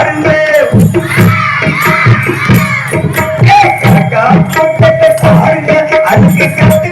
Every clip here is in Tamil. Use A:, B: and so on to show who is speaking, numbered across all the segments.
A: பாருங்க ஏய், பாருங்க அதுக்கு கட்டு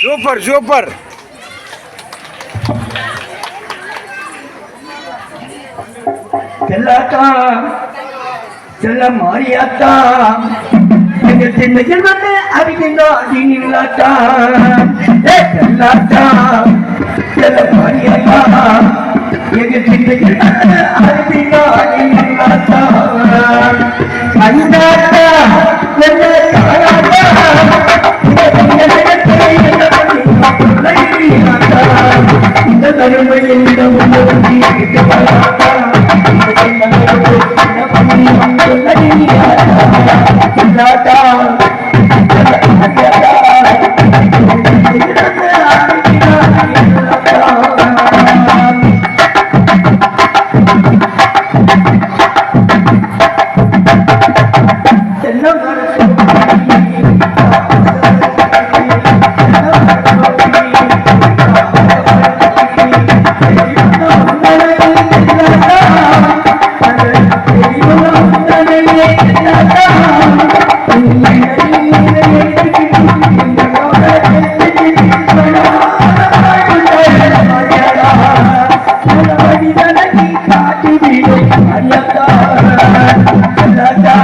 B: सुपर सुपर
A: चला का चला मारिया சின்ன செல்வத்தை அறிந்தா நீங்களாத்தா ஏ என்ன இந்த தருமையில் Yeah. ராஜா